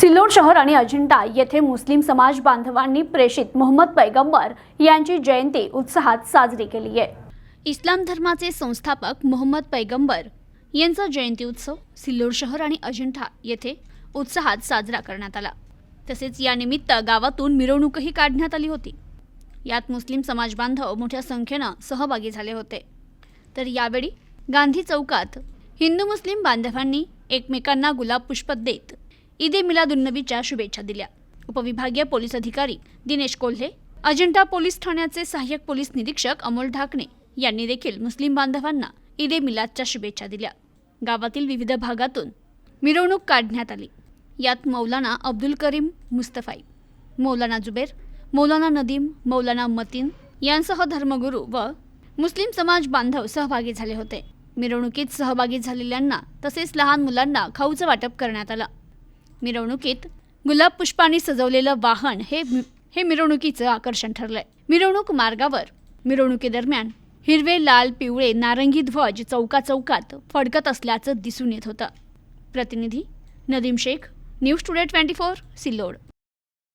सिल्लोड शहर आणि अजिंठा येथे मुस्लिम समाज बांधवांनी प्रेषित मोहम्मद पैगंबर यांची जयंती उत्साहात साजरी केली आहे. इस्लाम धर्माचे संस्थापक मोहम्मद पैगंबर यांचा जयंती उत्सव सिल्लोड शहर आणि अजिंठा येथे उत्साहात साजरा करण्यात आला. तसेच यानिमित्त गावातून मिरवणूकही काढण्यात आली होती. यात मुस्लिम समाज बांधव मोठ्या संख्येनं सहभागी झाले होते. तर यावेळी गांधी चौकात हिंदू मुस्लिम बांधवांनी एकमेकांना गुलाब पुष्प देत ईद ए मिलादुन्नबीच्या शुभेच्छा दिल्या. उपविभागीय पोलीस अधिकारी दिनेश कोल्हे अजिंठा पोलीस ठाण्याचे सहाय्यक पोलीस निरीक्षक अमोल ढाकणे यांनी देखील मुस्लिम बांधवांना ईद ए मिलादच्या शुभेच्छा दिल्या. गावातील विविध भागातून मिरवणूक काढण्यात आली. यात मौलाना अब्दुल करीम मुस्तफाई मौलाना जुबेर मौलाना नदीम मौलाना मतीन यांसह धर्मगुरू व मुस्लिम समाज बांधव सहभागी झाले होते. मिरवणुकीत सहभागी झालेल्यांना तसेच लहान मुलांना खाऊचं वाटप करण्यात आलं. मिरवणुकीत गुलाब पुष्पांनी सजवलेलं वाहन हे हे मिरवणुकीचं आकर्षण ठरलंय. मिरवणूक मार्गावर मिरवणुकीदरम्यान हिरवे लाल पिवळे नारंगी ध्वज चौका चौकात फडकत असल्याचं दिसून येत होतं. प्रतिनिधी Nadeem Shaikh news today twenty four Sillod.